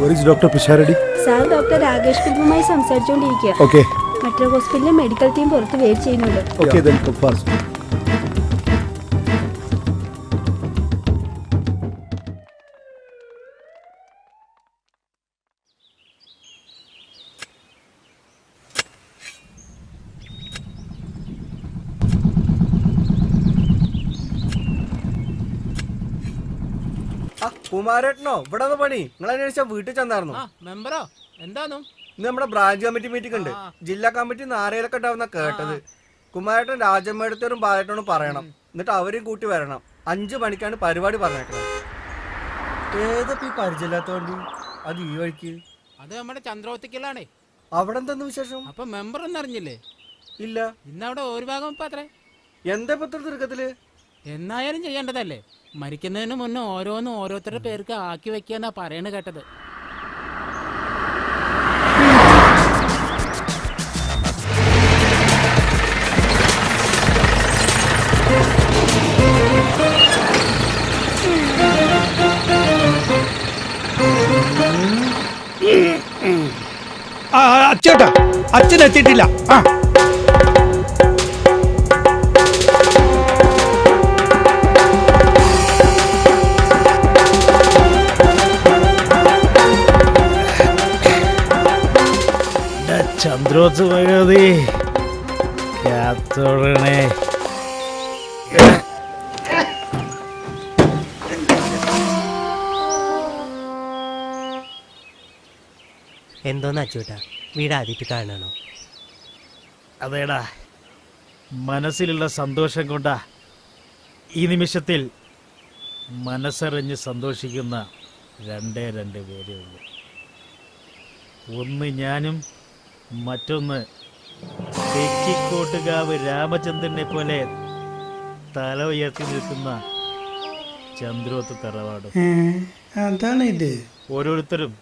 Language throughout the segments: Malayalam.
Doctor Pisharody sir doctor Rakesh കുമാറുമായി സംസാരിച്ചുകൊണ്ടിരിക്കുക ഓക്കെ മെട്രോ ഹോസ്പിറ്റലിലെ മെഡിക്കൽ ടീം പുറത്ത് വെയിറ്റ് ചെയ്യുന്നുണ്ട്. ഓക്കെ കുമാരേട്ടനോ? ഇവിടെ പണി. നിങ്ങൾ അന്വേഷിച്ച വീട്ടിൽ ചെന്നായിരുന്നു. മെമ്പറോ? എന്താന്നു? ഇന്ന് നമ്മുടെ ബ്രാഞ്ച് കമ്മിറ്റി മീറ്റിംഗ് ഉണ്ട്. ജില്ലാ കമ്മിറ്റി നാരയിലൊക്കെ ഉണ്ടാവുന്ന കേട്ടത്. കുമാരേട്ടൻ രാജമ്മേടത്തോടും ബാലേട്ടനോടും പറയണം. എന്നിട്ട് അവരെയും കൂട്ടി വരണം. അഞ്ചു മണിക്കാണ് പരിപാടി പറഞ്ഞേക്കുന്നത് ഏതൊക്കെ ഈ പരിചയമില്ലാത്തോണ്ട്? അത് ഈ വഴിക്ക്? അത് നമ്മുടെ ചന്ദ്രവത്തിക്കലാണേ അവിടെ എന്തെന്ന് വിശേഷം? അപ്പൊ മെമ്പർ എന്നറിഞ്ഞില്ലേ ഇല്ല. ഇന്നവിടെ ഒരു ഭാഗം ഇപ്പൊ അത്രേ. എന്താ ഇപ്പൊ ഇത്ര തിരുക്കത്തിൽ എന്നായാലും ചെയ്യേണ്ടതല്ലേ? മരിക്കുന്നതിന് മുന്നേ ഓരോന്നും ഓരോരുത്തരുടെ പേർക്ക് ആക്കി വെക്കുക എന്നാ പറയണ കേട്ടത് അച്ചേട്ടാ അച്ഛൻ എത്തിയിട്ടില്ല. ആ. ചന്ദ്രോത്സവഗതി കാത്തോടണേ എന്തോന്ന് അച്ചൂട്ട? വീട് കാണണോ അതേടാ. മനസ്സിലുള്ള സന്തോഷം കൊണ്ടാ ഈ നിമിഷത്തിൽ മനസ്സറിഞ്ഞ് സന്തോഷിക്കുന്ന രണ്ടേ രണ്ട് പേരേ ഉള്ളൂ. ഒന്ന് ഞാനും മറ്റൊന്ന് തെക്കിക്കോട്ടുകാവ് രാമചന്ദ്രനെ പോലെ തല ഉയർത്തി നിൽക്കുന്ന ചന്ദ്രോത്ത് തറവാട്. അതാണ് ഇത്. ഓരോരുത്തരും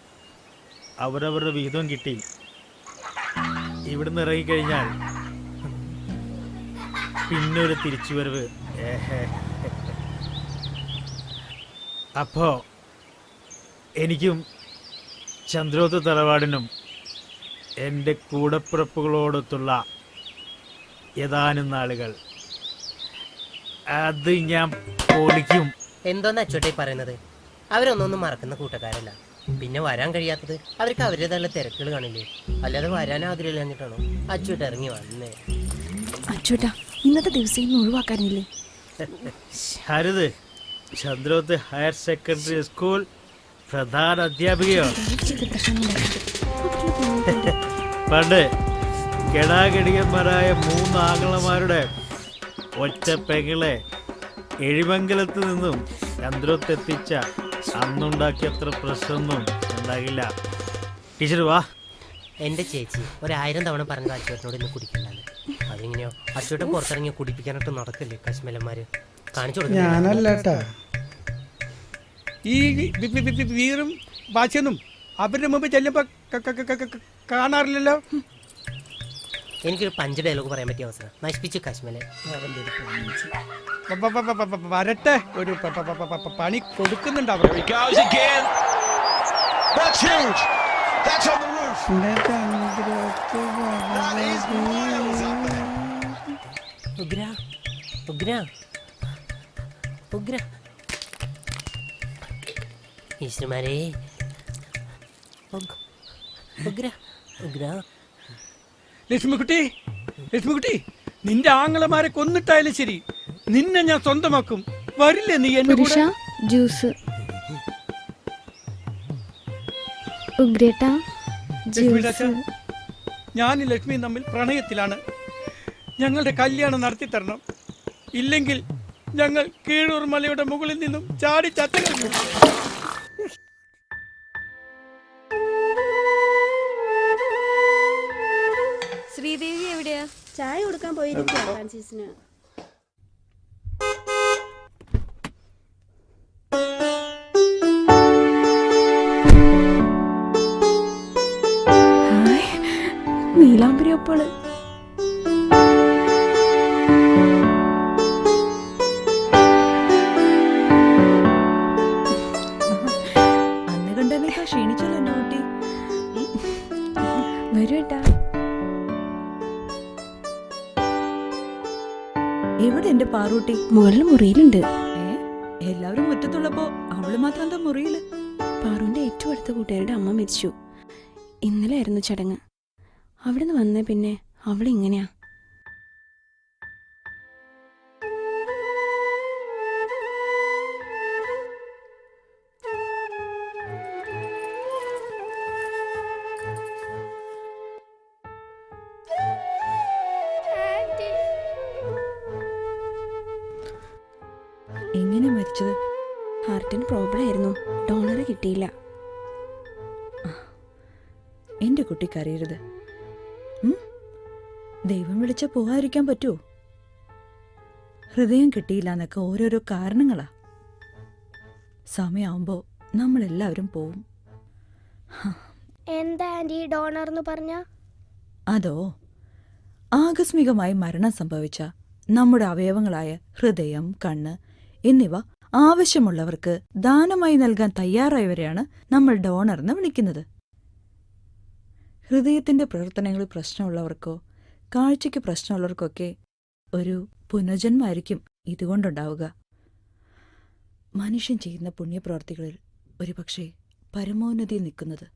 അവരവരുടെ വിഹിതം കിട്ടി. ഇവിടുന്ന് ഇറങ്ങിക്കഴിഞ്ഞാൽ പിന്നൊരു തിരിച്ചുവരവ്. വരവ് അപ്പോ എനിക്കും ചന്ദ്രോത്ത് തറവാടിനും എന്റെ കൂടപ്പിറപ്പുകളോടൊത്തുള്ള ഏതാനും നാളുകൾ. അത് ഞാൻ പൊളിക്കും. എന്തോന്ന് അച്ചോട്ടെ പറയുന്നത്? അവരൊന്നൊന്നും മറക്കുന്ന കൂട്ടക്കാരല്ല. പിന്നെ വരാൻ കഴിയാത്തത് അവർക്ക് അവരുടേതായ തിരക്കുകൾ കാണില്ലേ? അല്ലാതെ വരാൻ ആഗ്രഹമില്ലാഞ്ഞിട്ടാണോ? അച്ചൂട്ട ഇറങ്ങി വന്നേ. അച്ചൂട്ട ഇന്നത്തെ ദിവസം ഇന്ന് ഒഴിവാക്കാനില്ലേ? Sharath Chandroth higher secondary school പ്രധാന അധ്യാപികയോ? പണ്ട് കെടാകെടിയന്മാരായ മൂന്ന് ഒറ്റ പെങ്ങളെ എഴിമംഗലത്ത് നിന്നും ചന്ദ്രോത്തെത്തിച്ച അന്നുണ്ടാക്കിയത്ര പ്രശ്നമൊന്നും ഉണ്ടാകില്ല ടീച്ചർ വാ. എന്റെ ചേച്ചി ഒരായിരം തവണ പറഞ്ഞത് അച്ചുവേട്ടനോട് ഇന്ന് കുടിക്കണ്ടാണ് അതെങ്ങനെയോ? അച്ചുവേട്ടൻ പുറത്തിറങ്ങി കുടിപ്പിക്കാനായിട്ട് നടക്കില്ലേ കശ്മലന്മാര്? കാണിച്ചു കൊടുക്കും. ഞാനല്ലേട്ടാ. ഈ വീറും വാച്ചനും അവരുടെ മുമ്പ് ചെല്ലുമ്പോ കാണാറില്ലല്ലോ എനിക്കൊരു പഞ്ച് ഡയലോഗ് പറയാൻ പറ്റിയ അവസരം നശിപ്പിച്ചു കശ്മലെ വ- വ- വ- വ- വ- വരട്ടെ ഒരു പ- പ- പ- പ- പ- പണി കൊടുക്കുന്നുണ്ട് അവർ ഉഗ്ര ഉഗ്ര ഉഗ്ര ഈശ്വരന്മാരെ ഉഗ്- ഉഗ്ര ഉഗ്ര ലക്ഷ്മിക്കുട്ടി ലക്ഷ്മിക്കുട്ടി നിന്റെ ആങ്ങളമാരെ കൊന്നിട്ടായാലും ശരി. നിന്നെ ഞാൻ സ്വന്തമാക്കും. വരില്ലേ നീ എന്റെ പുരുഷ ജ്യൂസ്. ഉഗ്രേട്ടാ ഞാനും ലക്ഷ്മിയും തമ്മിൽ പ്രണയത്തിലാണ്. ഞങ്ങളുടെ കല്യാണം നടത്തി തരണം. ഇല്ലെങ്കിൽ ഞങ്ങൾ കീഴൂർ മലയുടെ മുകളിൽ നിന്നും ചാടി ചത്തകൾക്കും ഫ്രാൻസിസിന് നീലാംബരി അപ്പോൾ. പാറൂട്ടി മുകളിൽ മുറിയിലുണ്ട്. എല്ലാവരും മുറ്റത്തുള്ളപ്പോ അവൾ മാത്രം എന്താ മുറിയിൽ? പാറുവിന്റെ ഏറ്റവും അടുത്ത കൂട്ടുകാരുടെ അമ്മ മരിച്ചു. ഇന്നലെ ആയിരുന്നു ചടങ്ങ്. അവിടുന്ന് വന്ന പിന്നെ അവൾ മരിച്ചത് ഹാർട്ടിന് പ്രോബ്ലം ആയിരുന്നു. ഡോണർ കിട്ടിയില്ല. എന്റെ കുട്ടി അറിയരുത് ദൈവം വിളിച്ച പോകാതിരിക്കാൻ പറ്റുമോ ഹൃദയം കിട്ടിയില്ല എന്നൊക്കെ ഓരോരോ കാരണങ്ങളാ. സമയമാവുമ്പോ നമ്മളെല്ലാവരും പോവും. എന്താ ഡോണർ എന്ന് പറഞ്ഞ? അതോ ആകസ്മികമായി മരണം സംഭവിച്ച നമ്മുടെ അവയവങ്ങളായ ഹൃദയം കണ്ണ് എന്നിവ ആവശ്യമുള്ളവർക്ക് ദാനമായി നൽകാൻ തയ്യാറായവരെയാണ് നമ്മൾ ഡോണർ എന്ന് വിളിക്കുന്നത്. ഹൃദയത്തിന്റെ പ്രവർത്തനങ്ങളിൽ പ്രശ്നമുള്ളവർക്കോ കാഴ്ചയ്ക്ക് പ്രശ്നമുള്ളവർക്കൊക്കെ ഒരു പുനർജന്മമായിരിക്കും ഇതുകൊണ്ടുണ്ടാവുക. മനുഷ്യൻ ചെയ്യുന്ന പുണ്യപ്രവർത്തികളിൽ ഒരുപക്ഷെ പരമോന്നതിയിൽ നിൽക്കുന്നത്.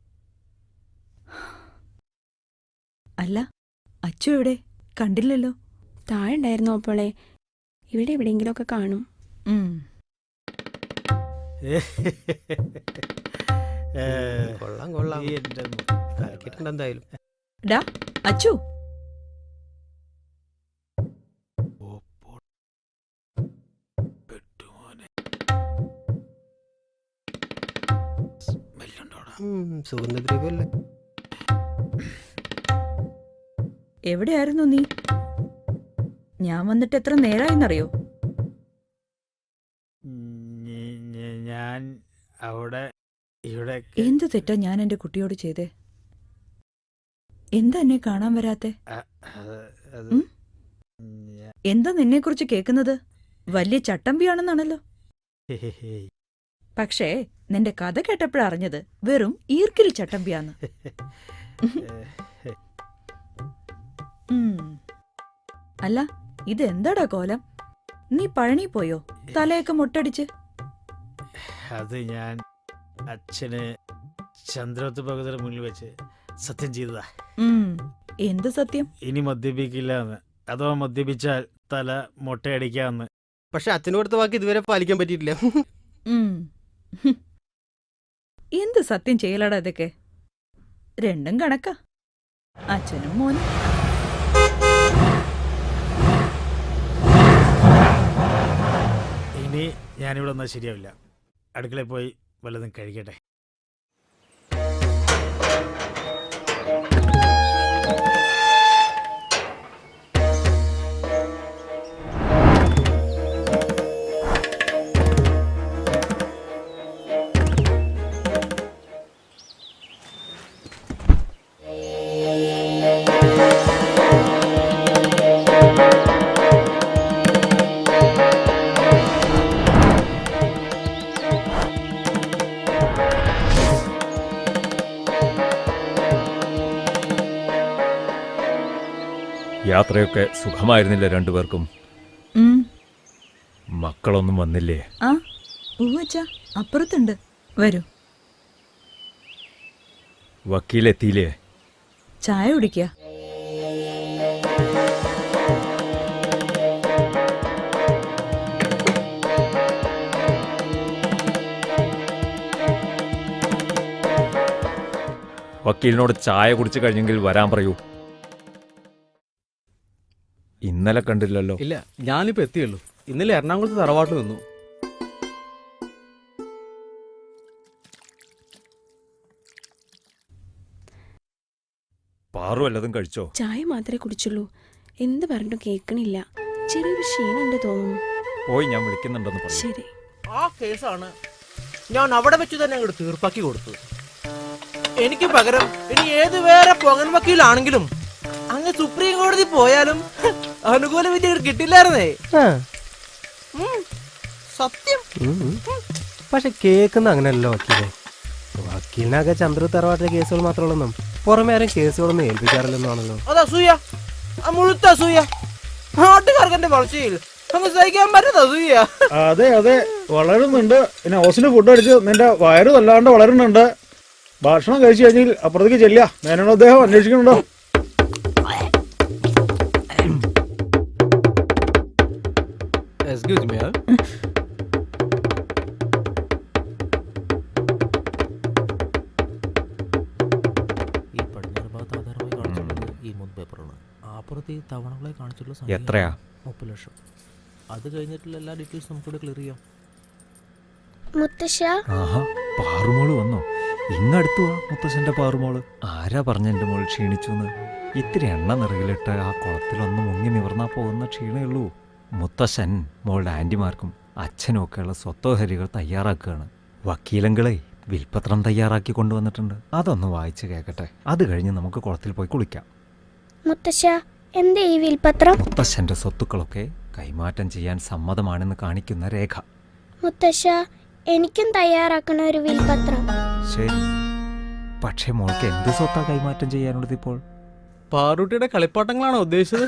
അല്ല അച്ചു എവിടെ? കണ്ടില്ലല്ലോ. താഴെ ഉണ്ടായിരുന്നു അപ്പോളെ ഇവിടെ എവിടെയെങ്കിലുമൊക്കെ കാണും. കൊള്ളാം കൊള്ളാം. എന്തായാലും. ഡാ അച്ചു? സുഗന്ധദ്രവ്യല്ലേ എവിടെയായിരുന്നു നീ? ഞാൻ വന്നിട്ട് എത്ര നേരായിന്നറിയോ? ഞാൻ അവിടെ ഇവിടെ എന്ത് തെറ്റാ ഞാൻ എന്റെ കുട്ടിയോട് ചെയ്തേ? എന്താ എന്നെ കാണാൻ വരാത്തെ? ഉം? എന്താ നിന്നെക്കുറിച്ച് കേൾക്കുന്നത് വലിയ ചട്ടമ്പിയാണെന്നാണല്ലോ. പക്ഷേ നിന്റെ കഥ കേട്ടപ്പോഴറിഞ്ഞത് വെറും ഈർക്കിൽ ചട്ടമ്പിയാന്ന്. ഉം. അല്ല ഇതെന്താടാ കോലം? നീ പഴനി പോയോ? തലയൊക്കെ മുട്ടടിച്ച്? അത് ഞാൻ അച്ഛന് ചന്ദ്രത്ത് ഭഗവതിയുടെ മുന്നിൽ വെച്ച് സത്യം ചെയ്തതാ. ഉം. എന്ത് സത്യം? ഇനി മദ്യപിക്കില്ല എന്ന് അഥവാ മദ്യപിച്ചാൽ തല മുട്ടയടിക്കാന്ന്. പക്ഷെ അച്ഛന് കൊടുത്ത വാക്ക് ഇതുവരെ പാലിക്കാൻ പറ്റിയിട്ടില്ല. ഉം. ഹും. എന്ത് സത്യം ചെയ്യലടാ ഇതൊക്കെ? രണ്ടും കണക്കാ. അച്ഛനും മോനും. ഇനി ഞാനിവിടെ വന്നാൽ ശരിയാവില്ല. അടുക്കളയിൽ പോയി വല്ലതും കഴിക്കട്ടെ. യാത്രയൊക്കെ സുഖമായിരുന്നില്ല രണ്ടുപേർക്കും? മക്കളൊന്നും വന്നില്ലേ? ആ ഉവ്വച്ച അപ്പുറത്തുണ്ട്. വരൂ. വക്കീലെത്തിയില്ലേ? ചായ കുടിക്കുക വക്കീലിനോട് ചായ കുടിച്ചു കഴിഞ്ഞെങ്കിൽ വരാൻ പറയൂ. ഇന്നലെ കണ്ടില്ലല്ലോ. ഇല്ല ഞാനിപ്പോ എത്തിയുള്ളൂ. ഇന്നലെ എറണാകുളത്ത് തറവാട്ട് നിന്നു. പാറു വല്ലതും കഴിച്ചോ? ചായ മാത്രമേ കുടിച്ചുള്ളൂ. എന്ത് പറഞ്ഞു കേൾക്കണില്ല. ചെറിയൊരു ക്ഷീണുണ്ട് തോന്നുന്നു. പോയി ഞാൻ വിളിക്കുന്നുണ്ടെന്ന് പറഞ്ഞു. ശരി. ആ കേസാണ്. ഞാൻ അവിടെ വെച്ച് തന്നെ അങ്ങോട്ട് തീർപ്പാക്കി കൊടുത്തു. എനിക്ക് പകരം ഇനി ഏത് വേറെ പൊകൻ വക്കീലാണെങ്കിലും അങ്ങ് സുപ്രീം കോടതി പോയാലും അനുകൂല വിദ്യ കിട്ടില്ലായിരുന്നേ? സത്യം. പക്ഷെ കേൾക്കുന്ന അങ്ങനെയല്ലോ വക്കീലെ. വക്കീലിനൊക്കെ ചന്ദ്ര തറവാട്ടിലെ കേസുകൾ മാത്രമുള്ളൊന്നും പുറമെ ആരും കേസുകളൊന്നും ഏൽപ്പിക്കാറില്ലെന്നാണല്ലോ അത് സൂയ ആ മുഴുത്ത സൂയ വളർച്ചയിൽ അതെ അതെ. വളരുന്നുണ്ട്. പിന്നെ ഓസിന് ഫുഡ് അടിച്ച് നിന്റെ വയറ് തല്ലാണ്ട് വളരുന്നുണ്ട്. ഭക്ഷണം കഴിച്ചു കഴിഞ്ഞാൽ അപ്പുറത്തേക്ക് ചെല്ലുക. ഞാനാണ് അദ്ദേഹം അന്വേഷിക്കുന്നുണ്ടോ? എക്സ്ക്യൂസ് മീ ഈ പടിഞ്ഞാറ് ഭാഗത്ത് ആധാരമായി കാണിച്ചിട്ടുള്ളത് ഈ മൂന്ന് പേപ്പറാണ്. അപ്പുറത്ത് ഈ തവണകളെ കാണിച്ചിട്ടുള്ള സംഖ്യ എത്രയാ? മുപ്പത് ലക്ഷം. അത് കഴിഞ്ഞിട്ടുള്ള എല്ലാ ഡീറ്റെയിൽസും നമുക്കിവിടെ ക്ലിയർ ചെയ്യാം. മുത്തശ്ശ? ആഹാ പാറുമോൾ വന്നോ? ഇങ്ങടുത്തു വാ മുത്തശ്ശന്റെ പാറുമോൾ. ആരാ പറഞ്ഞ എന്റെ മോൾ ക്ഷീണിച്ചു ഇത്തിരി എണ്ണ നിറയിലിട്ട് ആ കുളത്തിലൊന്ന് മുങ്ങി നിവർന്നാ പോകുന്ന ക്ഷീണേ ഉള്ളൂ. മുത്തശ്ശൻ മോളുടെ ആന്റിമാർക്കും അച്ഛനുമൊക്കെയുള്ള സ്വത്തോഹരികൾ തയ്യാറാക്കുകയാണ്. വക്കീലങ്ങളെ വിൽപ്പത്രം തയ്യാറാക്കി കൊണ്ടുവന്നിട്ടുണ്ട്. അതൊന്ന് വായിച്ച് കേൾക്കട്ടെ അത് കഴിഞ്ഞ് നമുക്ക് കുളത്തിൽ പോയി കുളിക്കാം. മുത്തശ്ശ എന്താ ഈ വിൽപത്രം? മുത്തശ്ശന്റെ സ്വത്തുക്കളൊക്കെ കൈമാറ്റം ചെയ്യാൻ സമ്മതമാണെന്ന് കാണിക്കുന്ന രേഖ. മുത്തശ്ശ എനിക്കും തയ്യാറാക്കണ ഒരു വിൽപത്രം. ശരി. പക്ഷേ മോൾക്ക് എന്ത് സ്വത്താ കൈമാറ്റം ചെയ്യാനുള്ളത് ഇപ്പോൾ? പാറൂട്ടിയുടെ കളിപ്പാട്ടങ്ങളാണോ ഉദ്ദേശിച്ചത്?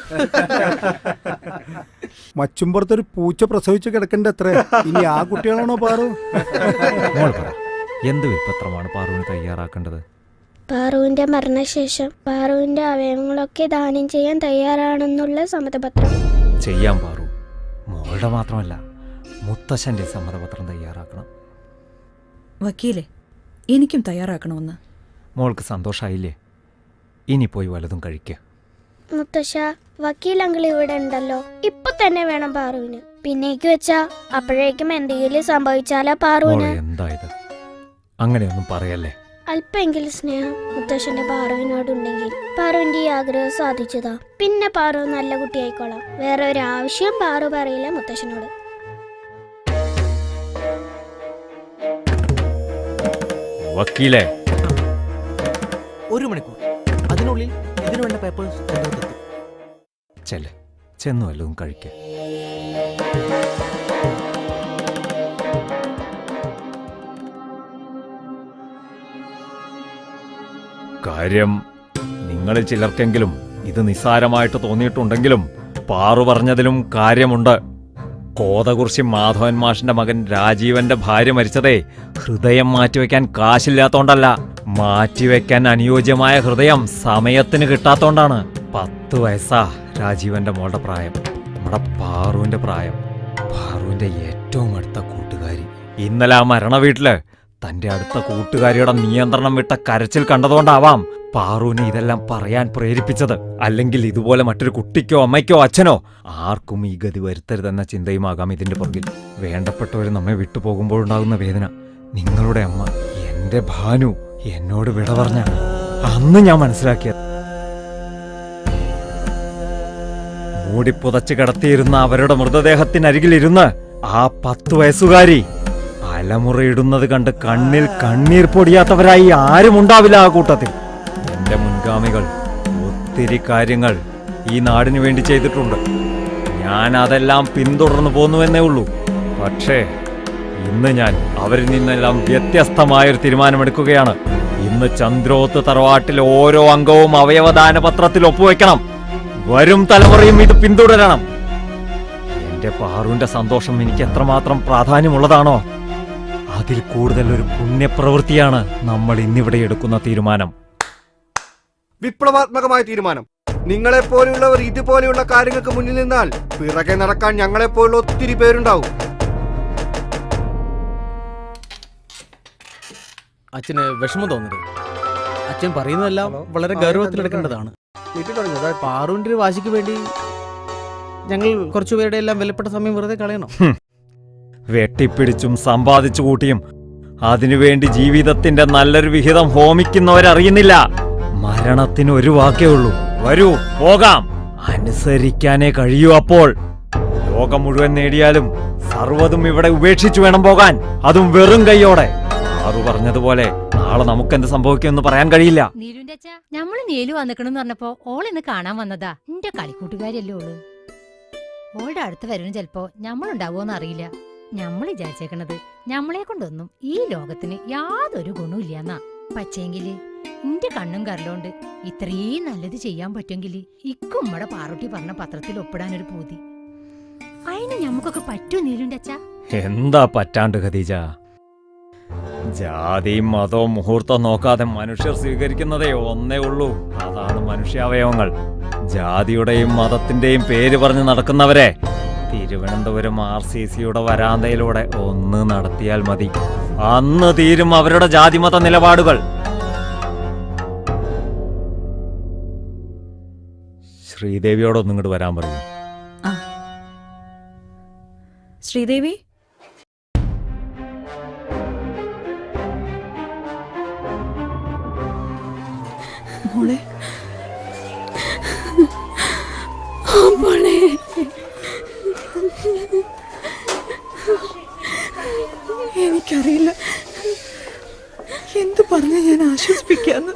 മച്ചുംപുറത്തൊരു പൂച്ച പ്രസവിച്ച് കിടക്കണ്ട അത്ര ഇനി ആ കുട്ടികളാണോ പാറു? മോൾ പറ എന്ത് വിൽപ്പത്രമാണ് പാറുവിന് തയ്യാറാക്കേണ്ടത്? പാറുവിന്റെ മരണശേഷം പാറുവിന്റെ അവയവങ്ങളൊക്കെ ദാനം ചെയ്യാൻ തയ്യാറാണെന്നുള്ള സമ്മതപത്രം. ചെയ്യാൻ പാറു. മോളുടെ മാത്രമല്ല മുത്തശ്ശന്റെ സമ്മതപത്രം തയ്യാറാക്കണം. വക്കീലെ എനിക്കും തയ്യാറാക്കണമെന്ന്. മോൾക്ക് സന്തോഷമായില്ലേ ഇനി പോയി വലതും കഴിക്കുക മുത്തശ്ശ വക്കീൽ അങ്കിൾ ഇവിടെ ഉണ്ടല്ലോ. ഇപ്പൊ തന്നെ വേണം പാറുവിന്. പിന്നേക്ക് വെച്ചാ അപ്പോഴേക്കും എന്തെങ്കിലും സംഭവിച്ചാലാ പാറുവിന്. എന്തായത് അങ്ങനെയൊന്നും പറയല്ലേ? അല്പെങ്കിലും സ്നേഹം മുത്തശ്ശന്റെ പാറുവിനോടുണ്ടെങ്കിൽ പാറുവിന്റെ ഈ ആഗ്രഹം സാധിച്ചതാ. പിന്നെ പാറു നല്ല കുട്ടിയായിക്കോളാം. വേറെ ഒരു ആവശ്യം പാറു പറയില്ല മുത്തശ്ശനോട്. വക്കീലേ. ഒരു മണിക്കൂർ. അതിനുള്ളിൽ ഇതിനു വേണ്ട പേപ്പേഴ്സ് ചെല്ല്. ചെന്നു വല്ലതും കഴിക്ക. കാര്യം നിങ്ങളിൽ ചിലർക്കെങ്കിലും ഇത് നിസ്സാരമായിട്ട് തോന്നിയിട്ടുണ്ടെങ്കിലും പാറു പറഞ്ഞതിലും കാര്യമുണ്ട്. കോതകുറിശി മാധവൻ മാഷിന്റെ മകൻ രാജീവന്റെ ഭാര്യ മരിച്ചതേ ഹൃദയം മാറ്റിവെക്കാൻ കാശില്ലാത്തോണ്ടല്ല. മാറ്റിവെക്കാൻ അനുയോജ്യമായ ഹൃദയം സമയത്തിന് കിട്ടാത്തോണ്ടാണ് പത്ത് വയസ്സാ രാജീവന്റെ മോളുടെ പ്രായം. നമ്മുടെ പാറുവിന്റെ പ്രായം. പാറുവിന്റെ ഏറ്റവും അടുത്ത കൂട്ടുകാരി. ഇന്നലെ ആ മരണ വീട്ടിൽ തന്റെ അടുത്ത കൂട്ടുകാരിയുടെ നിയന്ത്രണം വിട്ട കരച്ചിൽ കണ്ടതുകൊണ്ടാവാം പാറുവിനെ ഇതെല്ലാം പറയാൻ പ്രേരിപ്പിച്ചത്. അല്ലെങ്കിൽ ഇതുപോലെ മറ്റൊരു കുട്ടിക്കോ അമ്മയ്ക്കോ അച്ഛനോ ആർക്കും ഈ ഗതി വരുത്തരുതെന്ന ചിന്തയുമാകാം ഇതിന്റെ പുറകിൽ. വേണ്ടപ്പെട്ടവർ നമ്മെ വിട്ടുപോകുമ്പോഴുണ്ടാകുന്ന വേദന. നിങ്ങളുടെ അമ്മ എന്റെ ഭാനു എന്നോട് വിട പറഞ്ഞ അന്ന് ഞാൻ മനസ്സിലാക്കിയത്. മൂടിപ്പുതച്ച് കിടത്തിയിരുന്ന അവരുടെ മൃതദേഹത്തിനരികിലിരുന്ന് ആ പത്ത് വയസ്സുകാരി അലമുറയിടുന്നത് കണ്ട് കണ്ണിൽ കണ്ണീർ പൊടിയാത്തവരായി ആരും ഉണ്ടാവില്ല ആ കൂട്ടത്തിൽ. എന്റെ മുൻഗാമികൾ ഒത്തിരി കാര്യങ്ങൾ ഈ നാടിനു വേണ്ടി ചെയ്തിട്ടുണ്ട്. ഞാൻ അതെല്ലാം പിന്തുടർന്നു പോന്നുവെന്നേ ഉള്ളൂ. പക്ഷേ ഇന്ന് ഞാൻ അവരിൽ നിന്നെല്ലാം വ്യത്യസ്തമായൊരു തീരുമാനമെടുക്കുകയാണ്. ഇന്ന് ചന്ദ്രോത്ത് തറവാട്ടിലെ ഓരോ അംഗവും അവയവദാന പത്രത്തിൽ ഒപ്പുവെക്കണം. വരും തലമുറയും ഇത് പിന്തുടരണം. എന്റെ പാറുവിന്റെ സന്തോഷം എനിക്ക് എത്രമാത്രം പ്രാധാന്യമുള്ളതാണോ? അതിൽ കൂടുതൽ ഒരു പുണ്യപ്രവൃത്തിയാണ് നമ്മൾ ഇന്നിവിടെ എടുക്കുന്ന തീരുമാനം. വിപ്ലവാത്മകമായ തീരുമാനം. നിങ്ങളെപ്പോലെയുള്ളവർ ഇതുപോലെയുള്ള കാര്യങ്ങൾക്ക് മുന്നിൽ നിന്നാൽ പിറകെ നടക്കാൻ ഞങ്ങളെപ്പോലുള്ള ഒത്തിരി പേരുണ്ടാവും. അച്ഛന് വിഷമം തോന്നരുത് അച്ഛൻ പറയുന്നതെല്ലാം വളരെ ഗൗരവത്തിലെടുക്കേണ്ടതാണ്. പാറുവിന്റെ ഒരു വാശിക്ക് വേണ്ടി ഞങ്ങൾ കുറച്ചുപേരുടെ എല്ലാം വിലപ്പെട്ട സമയം വെറുതെ കളയണം? വെട്ടിപ്പിടിച്ചും സമ്പാദിച്ചു കൂട്ടിയും അതിനുവേണ്ടി ജീവിതത്തിന്റെ നല്ലൊരു വിഹിതം ഹോമിക്കുന്നവരറിയുന്നില്ല. മരണത്തിന് ഒരു വാക്കേ ഉള്ളൂ. വരൂ പോകാം. അനുസരിക്കാനേ കഴിയൂ അപ്പോൾ. ലോകം മുഴുവൻ നേടിയാലും സർവതും ഇവിടെ ഉപേക്ഷിച്ചു വേണം പോകാൻ. അതും വെറും കൈയോടെ. ആറു പറഞ്ഞതുപോലെ നാളെ നമുക്ക് എന്ത് സംഭവിക്കുമെന്ന് പറയാൻ കഴിയില്ല. നീലുന്റെ അച്ഛ നമ്മൾ നീലു വന്നിക്കണെന്ന് പറഞ്ഞപ്പോ ഓൾ ഇന്ന് കാണാൻ വന്നതാ. നിന്റെ കളിക്കൂട്ടുകാരിയല്ലേ ഓൾ? ഓളുടെ അടുത്ത് വരും ചെലപ്പോ ഞമ്മളുണ്ടാവോന്ന് അറിയില്ല. ഞമ്മൾ വിചാരിച്ചേക്കണത് ഞമ്മളെ കൊണ്ടൊന്നും ഈ ലോകത്തിന് യാതൊരു ഗുണവും ഇല്ലാന്നാ പക്ഷേങ്കിൽ നിന്റെ കണ്ണും കരലോണ്ട് ഇത്രയും നല്ലത് ചെയ്യാൻ പറ്റുമെങ്കിൽ ഇക്കുമ്മടെ പാറുട്ടി പറഞ്ഞ പത്രത്തിൽ ഒപ്പിടാൻ ഒരു പൂതി. അതിന് ഞമ്മക്കൊക്കെ പറ്റൂ നീലുന്റെ അച്ഛാ എന്താ പറ്റാണ്ട് ഖദീജ? ജാതിയും മതവും മുഹൂർത്തം നോക്കാതെ മനുഷ്യർ സ്വീകരിക്കുന്നതേ ഒന്നേ ഉള്ളൂ. അതാണ് മനുഷ്യാവയവങ്ങൾ. ജാതിയുടെയും മതത്തിന്റെയും പേര് പറഞ്ഞ് നടക്കുന്നവരെ തിരുവനന്തപുരം ആർ സി സിയുടെ വരാന്തയിലൂടെ ഒന്ന് നടത്തിയാൽ മതി. അന്ന് തീരും അവരുടെ ജാതിമത നിലപാടുകൾ. ശ്രീദേവിയോടൊന്നും ഇങ്ങോട്ട് വരാൻ പറയൂ. ശ്രീദേവി? മോളെ. മോളെ. എനിക്കറിയില്ല. എന്തു പറഞ്ഞ ഞാൻ ആശ്വസിപ്പിക്കാന്ന്.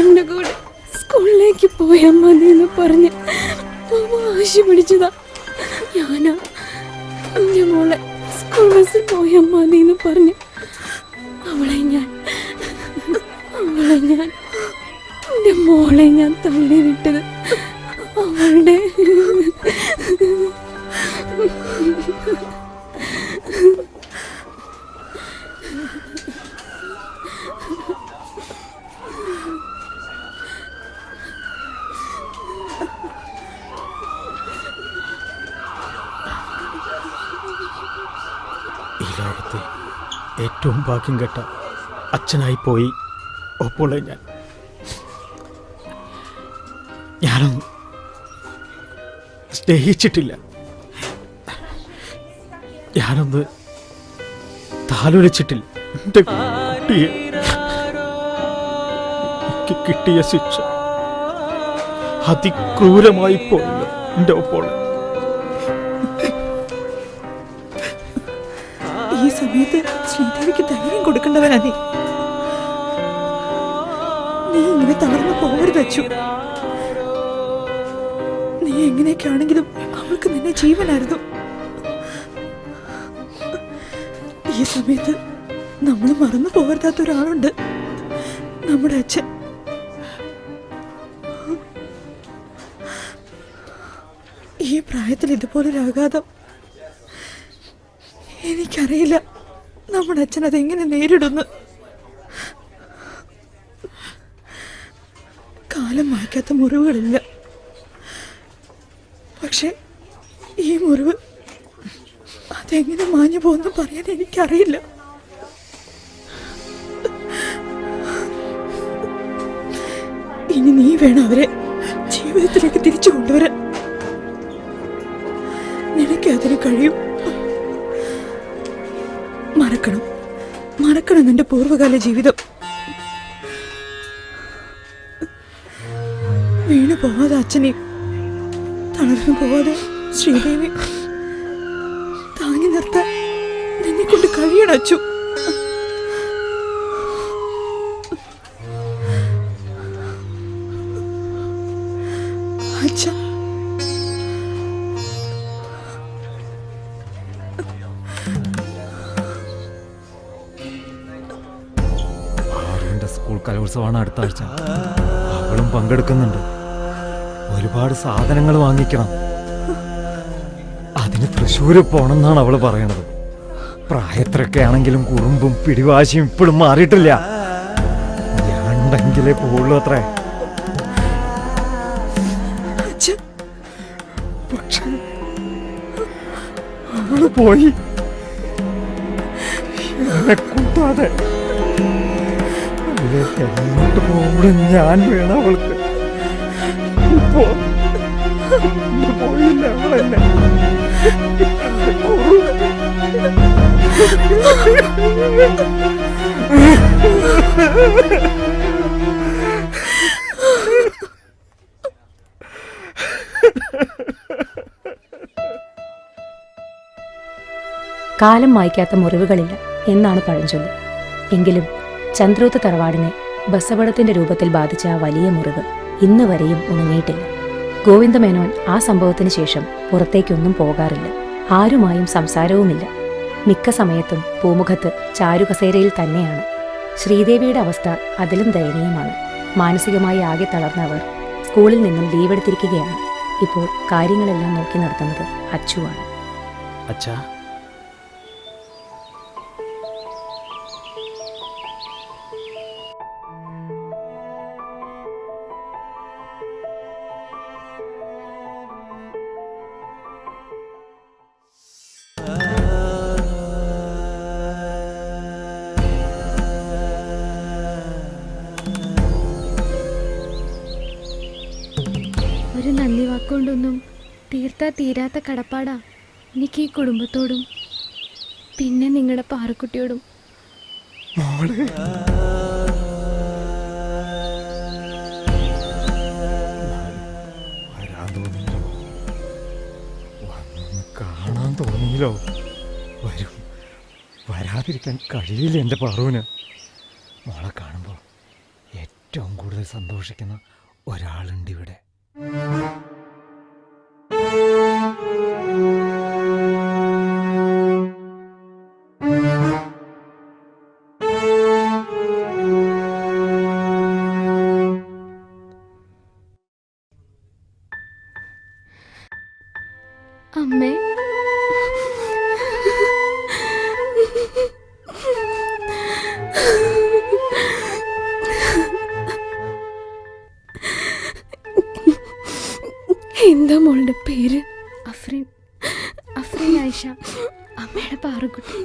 എന്നെ കൂടെ സ്കൂളിലേക്ക് പോയാൽ മതി എന്ന് പറഞ്ഞ് ആശി പിടിച്ചതാ. ഞാനാ എന്റെ മോളെ സ്കൂൾ ബസ്സിൽ പോയാൽ മതി എന്ന് പറഞ്ഞ് ഞാൻ എന്റെ മോളെ ഞാൻ തള്ളി വിട്ടത്. അവളുടെ ഏറ്റവും ഭാഗ്യം കെട്ട അച്ഛനായി പോയി ഒപ്പോളെ ഞാൻ. ഞാനൊന്നും സ്നേഹിച്ചിട്ടില്ല. ഞാനൊന്ന് താലോലിച്ചിട്ടില്ല. എന്റെ കുട്ടിയെ എനിക്ക് കിട്ടിയ ശിക്ഷ അതിക്രൂരമായി പോയല്ലോ എന്റെ ഒപ്പോൾ ഈ സമയത്ത് ശ്രീദേവിക്ക് ധൈര്യം കൊടുക്കേണ്ടവനാ നീ നീ ഇങ്ങനെ തളർന്നു പോകരുത് അച്ചു. നീ എങ്ങനെയൊക്കെ ആണെങ്കിലും അവൾക്ക് നിന്നെ ജീവനായിരുന്നു. ഈ സമയത്ത് നമ്മൾ മറന്നു പോകരുതാത്ത ഒരാളുണ്ട്. നമ്മുടെ അച്ഛൻ. ഈ പ്രായത്തിൽ ഇതുപോലൊരു ആഘാതം എനിക്കറിയില്ല. നമ്മുടെ അച്ഛൻ അതെങ്ങനെ നേരിടുന്നു? കാലം മായ്ക്കാത്ത മുറിവുകളില്ല. പക്ഷെ ഈ മുറിവ് അതെങ്ങനെ മാഞ്ഞു പോകുന്നു പറയാൻ എനിക്കറിയില്ല. ഇനി നീ വേണം അവരെ ജീവിതത്തിലേക്ക് തിരിച്ചു കൊണ്ടുവരാൻ. നിനക്ക് അതിന് കഴിയും. മറക്കണം. മറക്കണം നിന്റെ പൂർവകാല ജീവിതം. പോവാതെ അച്ഛനെ. തളർന്നു പോവാതെ ശ്രീദേവി. താങ്ങി നിർത്താൻ നിന്നെ കൊണ്ട് കഴിയണ അച്ചു. സ്കൂൾ കലോത്സവമാണ് അടുത്ത ആഴ്ച. അവളും പങ്കെടുക്കുന്നുണ്ട്. ഒരുപാട് സാധനങ്ങൾ വാങ്ങിക്കണം. അതിന് തൃശ്ശൂര് പോണെന്നാണ് അവൾ പറയണത്. പ്രായത്തിലൊക്കെ ആണെങ്കിലും കുറുമ്പും പിടിവാശിയും ഇപ്പോഴും മാറിയിട്ടില്ല. ഞാണ്ടെങ്കിലേ പോകുള്ളൂ അത്രേ. പോയി. കൂട്ടാതെ. ഞാൻ വേണം അവൾക്ക്. കാലം മായ്ക്കാത്ത മുറിവുകളില്ല എന്നാണ് പഴഞ്ചൊല്ല്. എങ്കിലും ചന്ദ്രോത്ത് തറവാടിനെ ബസവടത്തിന്റെ രൂപത്തിൽ ബാധിച്ച ആ വലിയ മുറിവ് ഇന്ന് വരെയും ഉണങ്ങിയിട്ടില്ല. ഗോവിന്ദമേനോൻ ആ സംഭവത്തിന് ശേഷം പുറത്തേക്കൊന്നും പോകാറില്ല. ആരുമായും സംസാരവുമില്ല. മിക്ക സമയത്തും പൂമുഖത്ത് ചാരുകസേരയിൽ തന്നെയാണ്. ശ്രീദേവിയുടെ അവസ്ഥ അതിലും ദയനീയമാണ്. മാനസികമായി ആകെ തളർന്ന അവർ സ്കൂളിൽ നിന്നും ലീവെടുത്തിരിക്കുകയാണ്. ഇപ്പോൾ കാര്യങ്ങളെല്ലാം നോക്കി നടത്തുന്നത് അച്ചുവാണ്. അച്ഛാ ഒരു നന്ദി വാക്കുകൊണ്ടൊന്നും തീർത്താ തീരാത്ത കടപ്പാടാ. എനിക്ക് ഈ കുടുംബത്തോടും പിന്നെ നിങ്ങളുടെ പാറക്കുട്ടിയോടും. വരും. വരാതിരിക്കാൻ കഴിയില്ല എന്റെ പാറുവിന്. മോളെ കാണുമ്പോൾ ഏറ്റവും കൂടുതൽ സന്തോഷിക്കുന്ന ഒരാളുണ്ട് ഇവിടെ അമ്മേ പേര്? അഫ്രീൻ. അഫ്രീൻ ആയിഷ. അമ്മയുടെ പാറക്കുട്ടി